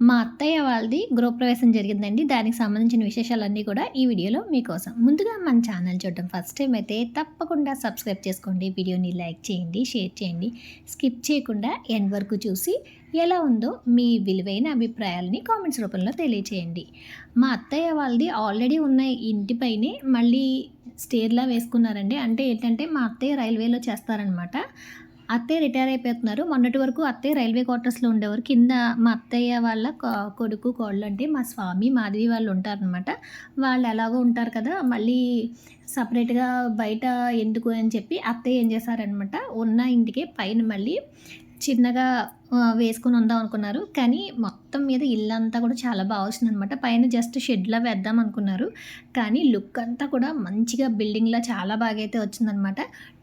మా అత్తయ్య వాళ్ళది గృహప్రవేశం జరిగిందండి. దానికి సంబంధించిన విశేషాలన్నీ కూడా ఈ వీడియోలో మీకోసం. ముందుగా మన ఛానల్ చూడడం ఫస్ట్ టైం అయితే తప్పకుండా సబ్స్క్రైబ్ చేసుకోండి. వీడియోని లైక్ చేయండి షేర్ చేయండి. స్కిప్ చేయకుండా ఎండ్ వరకు చూసి ఎలా ఉందో మీ విలువైన అభిప్రాయాలని కామెంట్స్ రూపంలో తెలియచేయండి. మా అత్తయ్య వాళ్ళది ఆల్రెడీ ఉన్న ఇంటిపైనే మళ్ళీ స్టేర్లా వేసుకున్నారండి. అంటే ఏంటంటే మా అత్తయ్య రైల్వేలో చేస్తారనమాట. అత్తయ్య రిటైర్ అయిపోతున్నారు. మొన్నటి వరకు అత్తయ్య రైల్వే క్వార్టర్స్లో ఉండేవారు. కింద మా అత్తయ్య వాళ్ళ కొడుకు కోళ్ళు అంటే మా స్వామి మాధవి వాళ్ళు ఉంటారనమాట వాళ్ళు ఎలాగో ఉంటారు కదా మళ్ళీ సపరేట్గా బయట ఎందుకు అని చెప్పి అత్తయ్య ఏం చేశారనమాట ఉన్న ఇంటికే పైన మళ్ళీ చిన్నగా వేసుకొని వేసుకుని ఉందాం అనుకున్నారు. కానీ మొత్తం మీద ఇల్లంతా కూడా చాలా బాగా వచ్చింది అనమాట పైన జస్ట్ షెడ్లా వేద్దాం అనుకున్నారు. కానీ లుక్ అంతా కూడా మంచిగా బిల్డింగ్లా చాలా బాగా అయితే వచ్చిందనమాట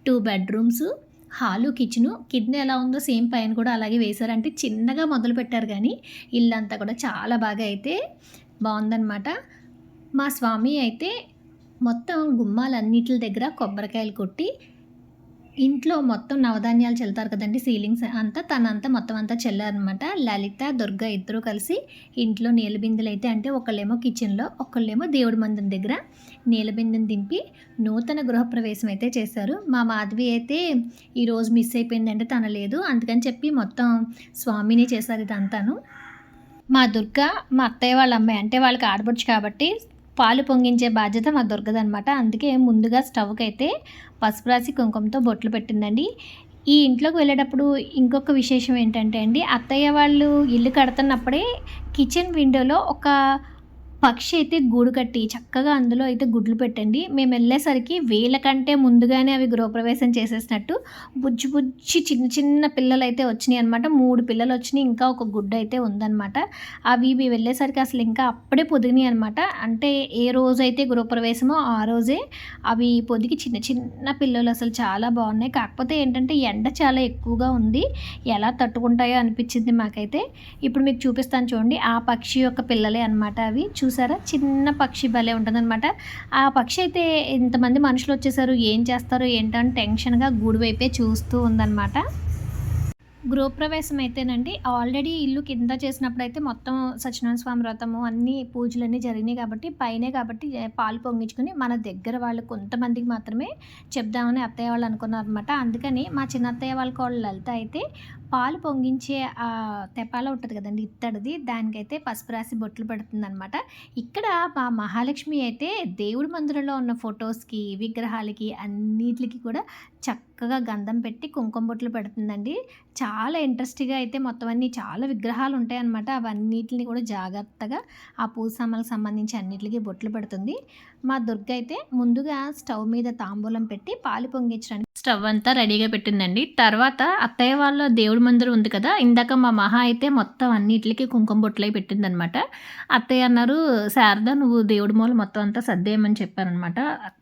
టూ బెడ్రూమ్స్ హాలు కిచెను కింద ఎలా ఉందో సేమ్ పైన కూడా అలాగే వేశారంటే చిన్నగా మొదలు పెట్టారు కానీ ఇల్లంతా కూడా చాలా బాగా అయితే బాగుందన్నమాట. మా స్వామి అయితే మొత్తం గుమ్మాలన్నిటి దగ్గర కొబ్బరికాయలు కొట్టి ఇంట్లో మొత్తం నవధాన్యాలు చల్లుతారు కదండి సీలింగ్స్ అంతా తనంతా మొత్తం అంతా చల్లారనమాట. లలిత దుర్గ ఇద్దరు కలిసి ఇంట్లో నీలబిందులు అయితే అంటే ఒకళ్ళేమో కిచెన్లో ఒకళ్ళేమో దేవుడి మందిరం దగ్గర నీలబిందుని దింపి నూతన గృహప్రవేశం అయితే చేశారు. మా మాధవి అయితే ఈరోజు మిస్ అయిపోయిందంటే తన లేదు. అందుకని చెప్పి మొత్తం స్వామిని చేశారు ఇదంతాను. మా దుర్గ మా అత్తయ్య వాళ్ళ అమ్మాయి అంటే వాళ్ళకి ఆడబడుచు కాబట్టి పాలు పొంగించే బాధ్యత మా దొరకదనమాట అందుకే ముందుగా స్టవ్కి అయితే పసుపు రాసి కుంకుమతో బొట్లు పెట్టిందండి. ఈ ఇంట్లోకి వెళ్ళేటప్పుడు ఇంకొక విశేషం ఏంటంటే అండి అత్తయ్య వాళ్ళు ఇల్లు కడుతున్నప్పుడే కిచెన్ విండోలో ఒక పక్షి అయితే గూడు కట్టి చక్కగా అందులో అయితే గుడ్లు పెట్టండి. మేము వెళ్ళేసరికి వేల కంటే ముందుగానే అవి గృహప్రవేశం చేసేసినట్టు బుజ్జి బుజ్జి చిన్న చిన్న పిల్లలు అయితే వచ్చినాయి అనమాట మూడు పిల్లలు వచ్చినాయి ఇంకా ఒక గుడ్డ అయితే ఉందన్నమాట. అవి ఇవి వెళ్ళేసరికి అసలు ఇంకా అప్పుడే పొదిగినాయి అనమాట అంటే ఏ రోజైతే గృహప్రవేశమో ఆ రోజే అవి పొదిగి చిన్న చిన్న పిల్లలు అసలు చాలా బాగున్నాయి. కాకపోతే ఏంటంటే ఎండ చాలా ఎక్కువగా ఉంది. ఎలా తట్టుకుంటాయో అనిపించింది మాకైతే. ఇప్పుడు మీకు చూపిస్తాను చూడండి. ఆ పక్షి యొక్క పిల్లలే అనమాట అవి. చూసారా? చిన్న పక్షి భలే ఉంటుందన్నమాట. ఆ పక్షి అయితే ఇంతమంది మనుషులు వచ్చేసారు. ఏం చేస్తారు? ఏంటని టెన్షన్గా గూడు వైపే చూస్తూ ఉందన్నమాట. గృహప్రవేశం అయితేనండి ఆల్రెడీ ఇల్లు కింద చేసినప్పుడు అయితే మొత్తం సత్యనారాయణ స్వామి వ్రతము అన్ని పూజలన్నీ జరిగినాయి కాబట్టి పైనే కాబట్టి పాలు పొంగించుకుని మన దగ్గర వాళ్ళు కొంతమందికి మాత్రమే చెప్దామని అత్తయ్య వాళ్ళు అనుకున్నారు అనమాట అందుకని మా చిన్న అత్తయ్య వాళ్ళ వాళ్ళు లలిత అయితే పాలు పొంగించే ఆ తెపాల ఉంటుంది కదండి ఇత్తడిది. దానికైతే పసుపు రాసి బొట్లు పెడుతుంది అనమాట ఇక్కడ మా మహాలక్ష్మి అయితే దేవుడి మందిరంలో ఉన్న ఫొటోస్కి విగ్రహాలకి అన్నిటికి కూడా చక్కగా గంధం పెట్టి కుంకుమ బొట్లు పెడుతుందండి. చాలా ఇంట్రెస్ట్గా అయితే మొత్తం అన్ని చాలా విగ్రహాలు ఉంటాయన్నమాట. అవన్నిటిని కూడా జాగ్రత్తగా ఆ పూజ సంబంధించి అన్నిటికీ బొట్లు పెడుతుంది. మా దుర్గ అయితే ముందుగా స్టవ్ మీద తాంబూలం పెట్టి పాలు పొంగించడానికి స్టవ్ అంతా రెడీగా పెట్టిందండి. తర్వాత అత్తయ్య వాళ్ళ దేవుడి మందిరం ఉంది కదా ఇందాక మా మహా అయితే మొత్తం అన్నిటికీ కుంకుమ బొట్లై పెట్టిందనమాట అత్తయ్య అన్నారు శారద నువ్వు దేవుడి మూల మొత్తం అంతా సర్దేయమని చెప్పారనమాట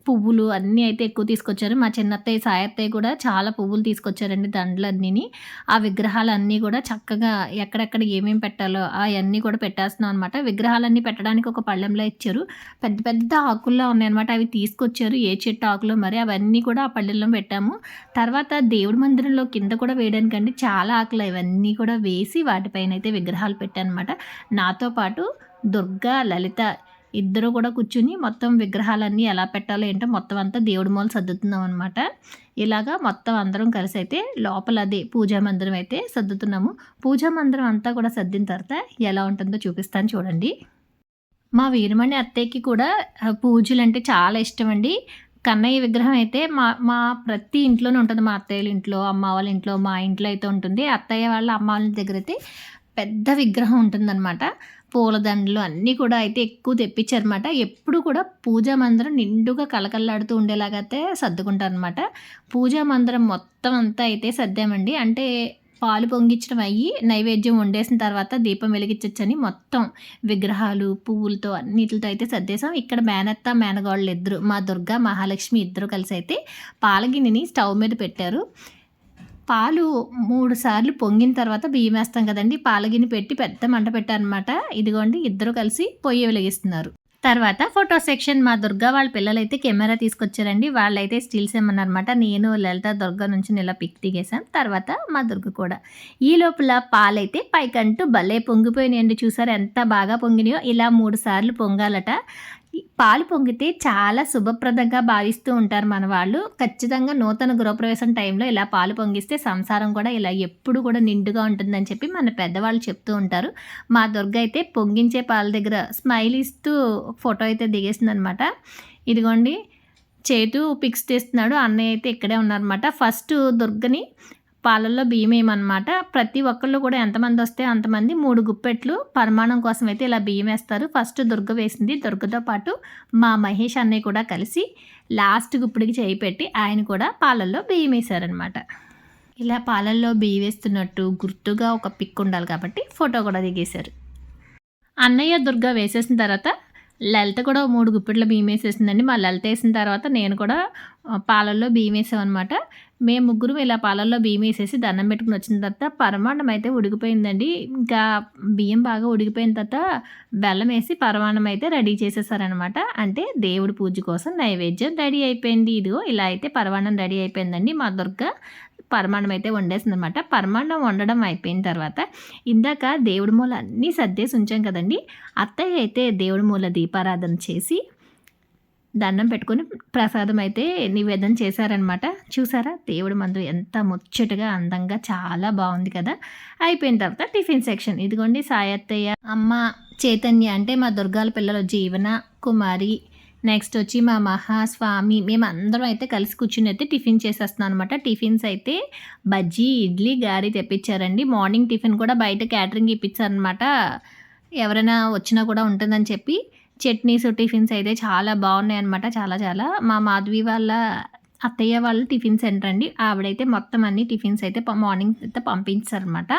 పువ్వులు అన్నీ అయితే ఎక్కువ తీసుకొచ్చారు. మా చిన్నత్తయ్య సాయత్తయ్య కూడా చాలా పువ్వులు తీసుకొచ్చారండి దండలన్నీని. ఆ విగ్రహాలన్నీ కూడా చక్కగా ఎక్కడెక్కడ ఏమేమి పెట్టాలో అవన్నీ కూడా పెట్టేస్తున్నాం అనమాట విగ్రహాలన్నీ పెట్టడానికి ఒక పళ్ళెంలో ఇచ్చారు. పెద్ద పెద్ద ఆకుల్లో ఉన్నాయన్నమాట. అవి తీసుకొచ్చారు. ఏ చెట్టు ఆకులో మరి అవన్నీ కూడా ఆ పళ్ళెంలో పెట్టాము. తర్వాత దేవుడి మందిరంలో కింద కూడా వేయడానికండి చాలా ఆకులు ఇవన్నీ కూడా వేసి వాటిపైన అయితే విగ్రహాలు పెట్టానమాట. నాతో పాటు దుర్గా లలిత ఇద్దరు కూడా కూర్చుని మొత్తం విగ్రహాలన్నీ ఎలా పెట్టాలో ఏంటో మొత్తం అంతా దేవుడి మూల సర్దుతున్నాం అనమాట ఇలాగా మొత్తం అందరం కలిసి అయితే లోపల అదే పూజా మందిరం అయితే సర్దుతున్నాము. పూజా మందిరం అంతా కూడా సర్దిన తర్వాత ఎలా ఉంటుందో చూపిస్తాను చూడండి. మా వీరమణి అత్తయ్యకి కూడా పూజలు అంటే చాలా ఇష్టం అండి కన్నయ్య విగ్రహం అయితే మా మా ప్రతి ఇంట్లోనే ఉంటుంది. మా అత్తయ్యల ఇంట్లో అమ్మ వాళ్ళ ఇంట్లో మా ఇంట్లో అయితే ఉంటుంది. అత్తయ్య వాళ్ళ అమ్మ వాళ్ళ దగ్గర అయితే పెద్ద విగ్రహం ఉంటుందన్నమాట. పూలదండలు అన్నీ కూడా అయితే ఎక్కువ తెప్పించారనమాట ఎప్పుడు కూడా పూజా మందిరం నిండుగా కలకల్లాడుతూ ఉండేలాగా అయితే సర్దుకుంటారనమాట పూజా మందిరం మొత్తం అంతా అయితే సర్దామండి. అంటే పాలు పొంగించడం అయ్యి నైవేద్యం వండేసిన తర్వాత దీపం వెలిగించచ్చని మొత్తం విగ్రహాలు పువ్వులతో అన్నిటితో అయితే సర్దేశాం. ఇక్కడ మేనత్త మేనగాళ్ళు ఇద్దరు మా దుర్గా మహాలక్ష్మి ఇద్దరు కలిసి అయితే పాలగిన్నెని స్టవ్ మీద పెట్టారు. పాలు మూడు సార్లు పొంగిన తర్వాత బియ్యం వేస్తాం కదండి పాలగిని పెట్టి పెద్ద మంట పెట్టారనమాట ఇదిగోండి ఇద్దరు కలిసి పొయ్యి వెలిగిస్తున్నారు. తర్వాత ఫోటో సెక్షన్ మా దుర్గా వాళ్ళ పిల్లలైతే కెమెరా తీసుకొచ్చారండి. వాళ్ళైతే స్టిల్స్ ఏమన్నారనమాట నేను లలిత దుర్గా నుంచి ఇలా పిక్ దిగేశాం. తర్వాత మా దుర్గ కూడా. ఈ లోపల పాలైతే పైకంటూ భలే పొంగిపోయినాయండి. చూసారు ఎంత బాగా పొంగినాయో. ఇలా మూడు సార్లు పొంగాలట. పాలు పొంగితే చాలా శుభప్రదంగా భావిస్తూ ఉంటారు మన వాళ్ళు. ఖచ్చితంగా నూతన గృహప్రవేశం టైంలో ఇలా పాలు పొంగిస్తే సంసారం కూడా ఇలా ఎప్పుడు కూడా నిండుగా ఉంటుందని చెప్పి మన పెద్దవాళ్ళు చెప్తూ ఉంటారు. మా దుర్గ అయితే పొంగించే పాల దగ్గర స్మైల్ ఇస్తూ ఫోటో అయితే దిగేసింది అనమాట ఇదిగోండి చేతు పిక్స్ తీస్తున్నాడు. అన్నయ్య అయితే ఇక్కడే ఉన్నారనమాట. ఫస్ట్ దుర్గని పాలల్లో బియ్యం వేయమన్నమాట ప్రతి ఒక్కళ్ళు కూడా ఎంతమంది వస్తే అంతమంది మూడు గుప్పెట్లు పరిమాణం కోసం అయితే ఇలా బియ్యం వేస్తారు. ఫస్ట్ దుర్గ వేసింది దుర్గతో పాటు మా మహేష్ అన్నయ్య కూడా కలిసి లాస్ట్ గుప్పిడికి చేయి పెట్టి ఆయన కూడా పాలల్లో బియ్యం వేశారనమాట ఇలా పాలల్లో బియ్యం వేస్తున్నట్టు గుర్తుగా ఒక పిక్ ఉండాలి కాబట్టి ఫోటో కూడా దిగేశారు. అన్నయ్య దుర్గ వేసేసిన తర్వాత లలిత కూడా మూడు గుప్పిట్ల బియ్యం వేసేసిందండి. మా లలిత వేసిన తర్వాత నేను కూడా పాలల్లో బియ్యం వేసామన్నమాట. మేము ముగ్గురు ఇలా పాలల్లో బియ్యం వేసేసి దండం పెట్టుకుని వచ్చిన తర్వాత పరమాణం అయితే ఉడికిపోయిందండి. ఇంకా బియ్యం బాగా ఉడికిపోయిన తర్వాత బెల్లం వేసి పరమాన్నం అయితే రెడీ చేసేసారనమాట అంటే దేవుడి పూజ కోసం నైవేద్యం రెడీ అయిపోయింది. ఇదిగో ఇలా అయితే పరమాన్నం రెడీ అయిపోయిందండి మా దుర్గ. పరమాణం అయితే వండేసింది అనమాట పరమాణం వండడం అయిపోయిన తర్వాత ఇందాక దేవుడి మూల అన్నీ సర్దేసి ఉంచాం కదండి. అత్తయ్య అయితే దేవుడి మూల దీపారాధన చేసి దండం పెట్టుకొని ప్రసాదం అయితే నివేదన చేశారనమాట చూసారా? దేవుడి మందు ఎంత ముచ్చటగా అందంగా చాలా బాగుంది కదా? అయిపోయిన తర్వాత టిఫిన్ సెక్షన్. ఇదిగోండి సాయత్తయ్య. అమ్మ చైతన్య అంటే మా దుర్గాల పిల్లలు జీవన కుమారి నెక్స్ట్ వచ్చి మా మహాస్వామి మేమందరం అయితే కలిసి కూర్చుని అయితే టిఫిన్ చేసేస్తున్నాం అనమాట టిఫిన్స్ అయితే బజ్జీ ఇడ్లీ గారి తెప్పించారండి. మార్నింగ్ టిఫిన్ కూడా బయట క్యాటరింగ్ ఇప్పించారనమాట ఎవరైనా వచ్చినా కూడా ఉంటుందని చెప్పి చట్నీస్ టిఫిన్స్ అయితే చాలా బాగున్నాయి అనమాట చాలా చాలా. మా మాధవి వాళ్ళ అత్తయ్య వాళ్ళు టిఫిన్ సెంటర్ అండి. ఆవిడైతే మొత్తం అన్ని టిఫిన్స్ అయితే మార్నింగ్ అయితే పంపించారనమాట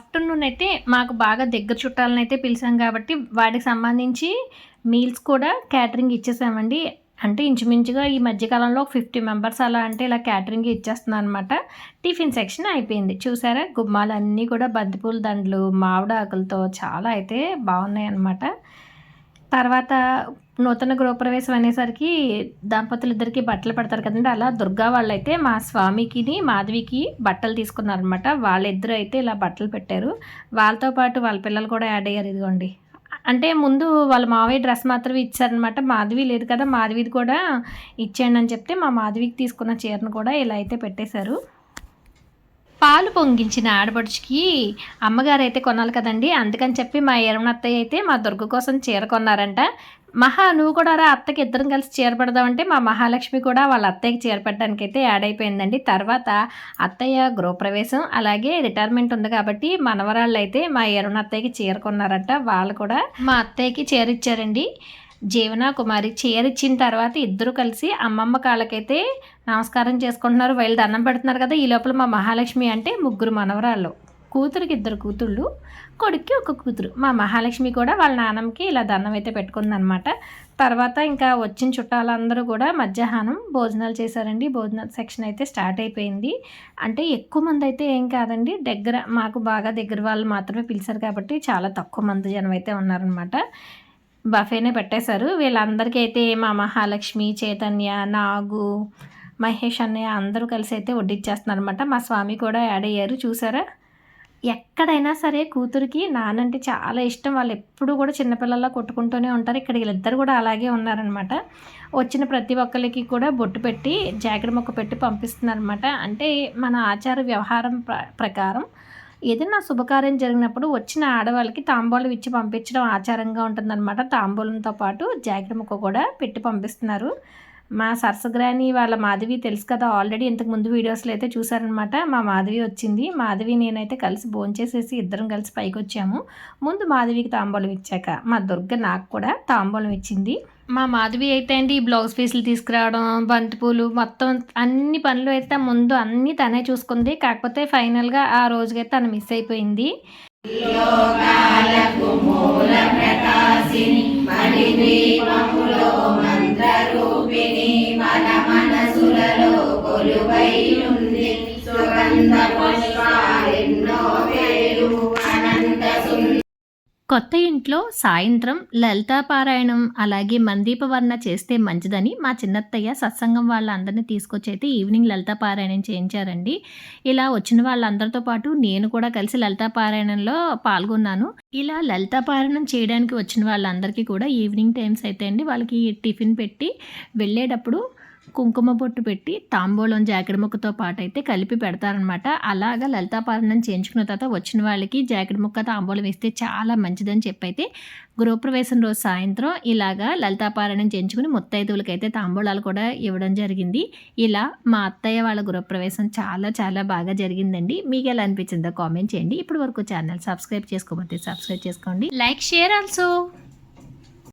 ఆఫ్టర్నూన్ అయితే మాకు బాగా దగ్గర చుట్టాలను అయితే పిలిచాం కాబట్టి వాటికి సంబంధించి మీల్స్ కూడా క్యాటరింగ్ ఇచ్చేసామండి. అంటే ఇంచుమించుగా ఈ మధ్యకాలంలో ఫిఫ్టీ మెంబర్స్ అలా అంటే ఇలా క్యాటరింగ్ ఇచ్చేస్తున్నాను అనమాట టిఫిన్ సెక్షన్ అయిపోయింది. చూసారా? గుమ్మాలన్నీ కూడా బంతిపూల దండలు మామిడాకులతో చాలా అయితే బాగున్నాయి అన్నమాట తర్వాత నూతన గృహప్రవేశం అనేసరికి దంపతులు ఇద్దరికి బట్టలు పెడతారు కదండి. అలా దుర్గా వాళ్ళైతే మా స్వామికిని మాధవికి బట్టలు తీసుకున్నారనమాట వాళ్ళిద్దరూ అయితే ఇలా బట్టలు పెట్టారు. వాళ్ళతో పాటు వాళ్ళ పిల్లలు కూడా యాడ్ అయ్యారు ఇదిగోండి. అంటే ముందు వాళ్ళ మావయ్య డ్రెస్ మాత్రమే ఇచ్చారనమాట మాధవి లేదు కదా మాధవిది కూడా ఇచ్చేయండి అని చెప్తే మా మాధవికి తీసుకున్న చీరను కూడా ఇలా అయితే పెట్టేశారు. పాలు పొంగించిన ఆడపడుచుకి అమ్మగారు అయితే కొనాలి కదండి అందుకని చెప్పి మా ఎరమనత్తయ్య అయితే మా దుర్గ కోసం చీర కొన్నారంట. మహా నువ్వు కూడా రా అత్తకి ఇద్దరం కలిసి చేరపడదామంటే మా మహాలక్ష్మి కూడా వాళ్ళ అత్తయ్యకి చేరపడడానికి అయితే యాడ్ అయిపోయిందండి. తర్వాత అత్తయ్య గృహప్రవేశం అలాగే రిటైర్మెంట్ ఉంది కాబట్టి మనవరాళ్ళు అయితే మా ఎరుణత్తయ్యకి చీర కొన్నారంట. వాళ్ళు కూడా మా అత్తయ్యకి చీర ఇచ్చారండి. జీవన కుమారి చీర ఇచ్చిన తర్వాత ఇద్దరు కలిసి అమ్మమ్మ కాళ్ళకైతే నమస్కారం చేసుకుంటున్నారు. వీళ్ళు దండం పెడుతున్నారు కదా ఈ లోపల మా మహాలక్ష్మి అంటే ముగ్గురు మనవరాళ్ళు. కూతురికి ఇద్దరు కూతుళ్ళు కొడుక్కి ఒక కూతురు. మా మహాలక్ష్మి కూడా వాళ్ళ నాన్నమ్మకి ఇలా దండం అయితే పెట్టుకుందనమాట తర్వాత ఇంకా వచ్చిన చుట్టాలందరూ కూడా మధ్యాహ్నం భోజనాలు చేశారండి. భోజనాల సెక్షన్ అయితే స్టార్ట్ అయిపోయింది. అంటే ఎక్కువ మంది అయితే ఏం కాదండి దగ్గర మాకు బాగా దగ్గర వాళ్ళు మాత్రమే పిలిచారు కాబట్టి చాలా తక్కువ మంది జనం అయితే ఉన్నారనమాట బఫేనే పెట్టేశారు. వీళ్ళందరికీ అయితే మా మహాలక్ష్మి చైతన్య నాగు మహేష్ అన్నయ్య అందరూ కలిసి అయితే వడ్డిచ్చేస్తున్నారు అనమాట మా స్వామి కూడా యాడ్ అయ్యారు. చూసారా? ఎక్కడైనా సరే కూతురికి నానంటే చాలా ఇష్టం. వాళ్ళు ఎప్పుడు కూడా చిన్నపిల్లల్లో కొట్టుకుంటూనే ఉంటారు. ఇక్కడ వీళ్ళిద్దరు కూడా అలాగే ఉన్నారనమాట వచ్చిన ప్రతి ఒక్కరికి కూడా బొట్టు పెట్టి జాకెట్ మొక్క పెట్టి పంపిస్తున్నారనమాట అంటే మన ఆచార వ్యవహారం ప్ర ప్రకారం ఏదైనా శుభకార్యం జరిగినప్పుడు వచ్చిన ఆడవాళ్ళకి తాంబూలం ఇచ్చి పంపించడం ఆచారంగా ఉంటుందన్నమాట. తాంబూలంతో పాటు జాకెట్ ముక్క కూడా పెట్టి పంపిస్తున్నారు. మా సరసగ్రాని వాళ్ళ మాధవి తెలుసు కదా ఆల్రెడీ ఇంతకు ముందు వీడియోస్లో అయితే చూసారనమాట మా మాధవి వచ్చింది. మాధవి నేనైతే కలిసి భోంచేసేసి ఇద్దరం కలిసి పైకి వచ్చాము. ముందు మాధవికి తాంబూలం ఇచ్చాక మా దుర్గ నాకు కూడా తాంబూలం ఇచ్చింది. మా మాధవి అయితే అండి ఈ బ్లౌజ్ పీసులు తీసుకురావడం బంతిపూలు మొత్తం అన్ని పనులు అయితే ముందు అన్నీ తనే చూసుకుంది. కాకపోతే ఫైనల్గా ఆ రోజుకైతే తను మిస్ అయిపోయింది. కొత్త ఇంట్లో సాయంత్రం లలితాపారాయణం అలాగే మందీప వర్ణ చేస్తే మంచిదని మా చిన్నత్తయ్య సత్సంగం వాళ్ళందరినీ తీసుకొచ్చి అయితే ఈవినింగ్ లలితాపారాయణం చేయించారండి. ఇలా వచ్చిన వాళ్ళందరితో పాటు నేను కూడా కలిసి లలితాపారాయణంలో పాల్గొన్నాను. ఇలా లలితాపారాయణం చేయడానికి వచ్చిన వాళ్ళందరికీ కూడా ఈవినింగ్ టైమ్స్ అయితే అండి వాళ్ళకి టిఫిన్ పెట్టి వెళ్ళేటప్పుడు కుంకుమ బొట్టు పెట్టి తాంబూలం జాకెట్ ముక్కతో పాటు అయితే కలిపి పెడతారనమాట అలాగా లలితాపారణం చేయించుకున్న తర్వాత వచ్చిన వాళ్ళకి జాకెట్ ముక్క తాంబూలం ఇస్తే చాలా మంచిదని చెప్పైతే గృహప్రవేశం రోజు సాయంత్రం ఇలాగా లలితాపారణం చేయించుకుని ముత్తైదువులకి అయితే తాంబూలాలు కూడా ఇవ్వడం జరిగింది. ఇలా మా అత్తయ్య వాళ్ళ గృహప్రవేశం చాలా చాలా బాగా జరిగిందండి. మీకు ఎలా అనిపించిందో కామెంట్ చేయండి. ఇప్పటి వరకు ఛానల్ సబ్స్క్రైబ్ చేసుకోకపోతే సబ్స్క్రైబ్ చేసుకోండి. Like share also.